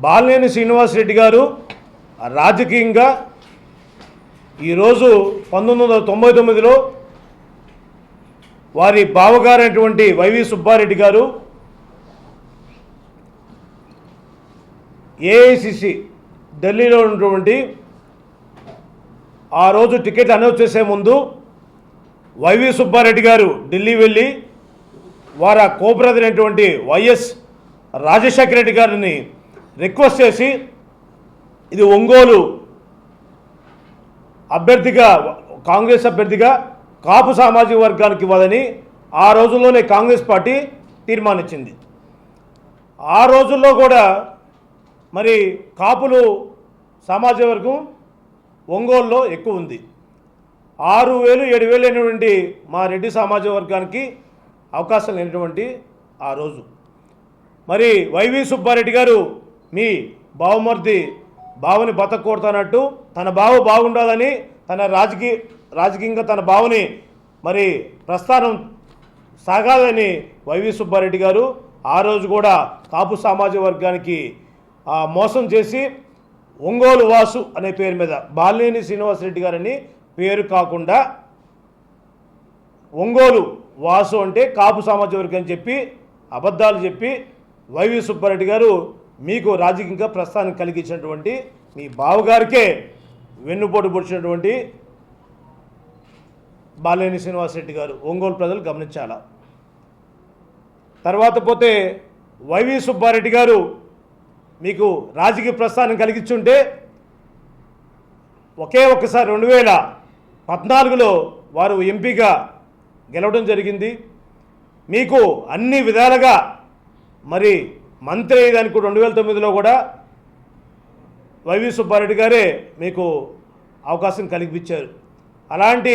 బాలినేని శ్రీనివాసరెడ్డి గారు రాజకీయంగా ఈరోజు పంతొమ్మిది వందల తొంభై తొమ్మిదిలో వారి బావగారైనటువంటి వైవి సుబ్బారెడ్డి గారు ఏఐసిసి ఢిల్లీలో ఉన్నటువంటి ఆ రోజు టికెట్ అనౌన్స్ చేసే ముందు వైవి సుబ్బారెడ్డి గారు ఢిల్లీ వెళ్ళి వారి కో అయినటువంటి వైఎస్ రాజశేఖర రెడ్డి గారిని రిక్వెస్ట్ చేసి ఇది ఒంగోలు అభ్యర్థిగా కాంగ్రెస్ అభ్యర్థిగా కాపు సామాజిక వర్గానికి ఇవ్వాలని ఆ రోజుల్లోనే కాంగ్రెస్ పార్టీ తీర్మానించింది. ఆ రోజుల్లో కూడా మరి కాపులు సామాజిక వర్గం ఒంగోలులో ఎక్కువ ఉంది. ఆరు వేలు ఏడు వేలు అయినటువంటి మా రెడ్డి సామాజిక వర్గానికి అవకాశం లేనటువంటి ఆ రోజు. మరి వైవి సుబ్బారెడ్డి గారు మీ బావమర్ది బావని బతకూడతానట్టు తన బావ బాగుండాలని తన రాజకీయ రాజకీయంగా తన బావని మరి ప్రస్థానం సాగాలని వైవి సుబ్బారెడ్డి గారు ఆ రోజు కూడా కాపు సామాజిక వర్గానికి మోసం చేసి ఒంగోలు వాసు అనే పేరు మీద బాలినేని శ్రీనివాసరెడ్డి గారని పేరు కాకుండా ఒంగోలు వాసు అంటే కాపు సామాజిక వర్గం చెప్పి అబద్ధాలు చెప్పి వైవి సుబ్బారెడ్డి గారు మీకు రాజకీయంగా ప్రస్థానం కలిగించినటువంటి మీ బావగారికే వెన్నుపోటు పొడిచినటువంటి బాలేని శ్రీనివాసరెడ్డి గారు ఒంగోలు ప్రజలు గమనించాల? తర్వాత పోతే వైవి సుబ్బారెడ్డి గారు మీకు రాజకీయ ప్రస్థానం కలిగించుంటే ఒకే ఒక్కసారి రెండు వేల పద్నాలుగులో వారు ఎంపీగా గెలవడం జరిగింది. మీకు అన్ని విధాలుగా మరి మంత్రి అయ్యేదానికి రెండు వేల తొమ్మిదిలో కూడా వైవి సుబ్బారెడ్డి గారే మీకు అవకాశం కలిగిపించారు అలాంటి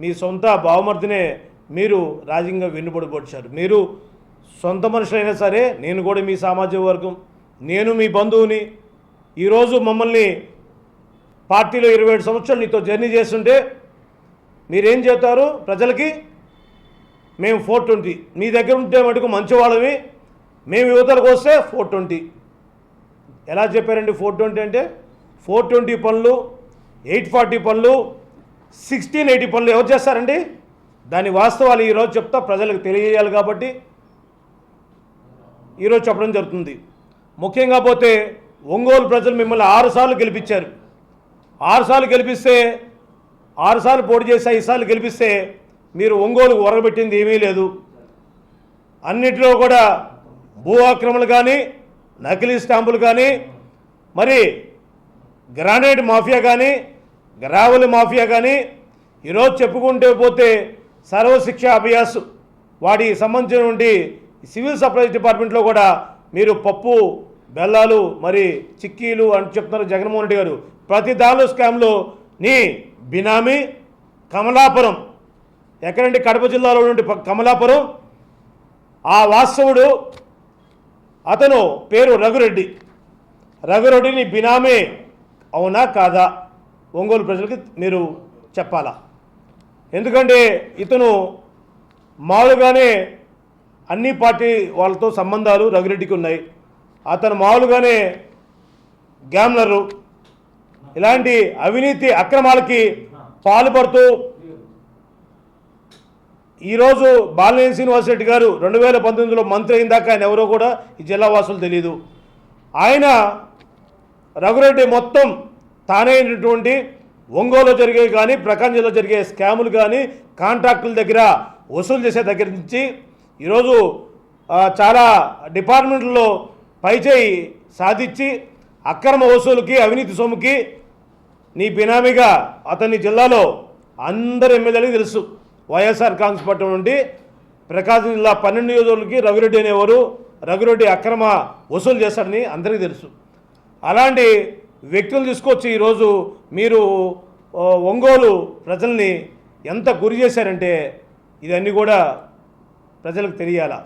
మీ సొంత బావమర్దినే మీరు రాజ్యాంగంగా వెన్నుబడిపరిచారు మీరు సొంత మనుషులైనా సరే నేను కూడా మీ సామాజిక వర్గం నేను మీ బంధువుని ఈరోజు మమ్మల్ని పార్టీలో ఇరవై ఏడు సంవత్సరాలు నీతో జర్నీ చేస్తుంటే మీరేం చేస్తారు? ప్రజలకి మేము ఫోర్ ట్వంటీ మీ దగ్గర ఉంటే మటుకు మంచివాళ్ళమే మేము యువతలకు వస్తే ఫోర్ ట్వంటీ ఎలా చెప్పారండి ఫోర్ ట్వంటీ అంటే? ఫోర్ ట్వంటీ పనులు ఎయిట్ ఫార్టీ పనులు సిక్స్టీన్ ఎయిటీ పనులు ఎవరు చేస్తారండి? దాని వాస్తవాలు ఈరోజు చెప్తా ప్రజలకు తెలియజేయాలి కాబట్టి ఈరోజు చెప్పడం జరుగుతుంది. ముఖ్యంగా పోతే ఒంగోలు ప్రజలు మిమ్మల్ని ఆరుసార్లు గెలిపించారు. ఆరుసార్లు గెలిపిస్తే ఆరుసార్లు పోటీ చేసి ఐదుసార్లు గెలిపిస్తే మీరు ఒంగోలు ఒరగబెట్టింది ఏమీ లేదు. అన్నిటిలో కూడా భూ ఆక్రమణలు కానీ నకిలీ స్టాంపులు కానీ మరి గ్రానైట్ మాఫియా కానీ గ్రావెల్ మాఫియా కానీ ఈరోజు చెప్పుకుంటే పోతే సర్వశిక్ష అభ్యాస్ వాటి సంబంధించినటువంటి సివిల్ సప్లైస్ డిపార్ట్మెంట్లో కూడా మీరు పప్పు బెల్లాలు మరి చిక్కీలు అని చెప్తున్నారు జగన్మోహన్ రెడ్డి గారు. ప్రతి దానిలో స్కామ్లో నీ బినామీ కమలాపురం. ఎక్కడంటే కడప జిల్లాలో నుండి కమలాపురం? ఆ వాస్తవుడు అతను పేరు రఘురెడ్డి. రఘురెడ్డిని బినామే అవునా కాదా? ఒంగోలు ప్రజలకి మీరు చెప్పాలా? ఎందుకంటే ఇతను మామూలుగానే అన్ని పార్టీ వాళ్ళతో సంబంధాలు రఘురెడ్డికి ఉన్నాయి. అతను మామూలుగానే గ్యామ్లరు. ఇలాంటి అవినీతి అక్రమాలకి పాల్పడుతూ ఈరోజు బాలినేని శ్రీనివాసరెడ్డి గారు రెండు వేల పంతొమ్మిదిలో మంత్రి అయిన దాకా ఆయన ఎవరో కూడా ఈ జిల్లా వాసులు తెలియదు ఆయన రఘురెడ్డి మొత్తం తానైనటువంటి ఒంగోలు జరిగే కానీ ప్రకాశం జిల్లా జరిగే స్కాములు కానీ కాంట్రాక్టుల దగ్గర వసూలు చేసే దగ్గర నుంచి ఈరోజు చాలా డిపార్ట్మెంట్లో పైచేయి సాధించి అక్రమ వసూలుకి అవినీతి సొమ్ముకి నీ బినామీగా అతని జిల్లాలో అందరు ఎమ్మెల్యేలకు తెలుసు. వైఎస్ఆర్ కాంగ్రెస్ పార్టీ నుండి ప్రకాశం జిల్లా పన్నెండు నియోజకవర్గలకి రఘురెడ్డి అనేవారు. రఘురెడ్డి అక్రమ వసూలు చేస్తాడని అందరికీ తెలుసు. అలాంటి వ్యక్తులు తీసుకొచ్చి ఈరోజు మీరు ఒంగోలు ప్రజల్ని ఎంత గురి చేశారంటే ఇవన్నీ కూడా ప్రజలకు తెలియాలా?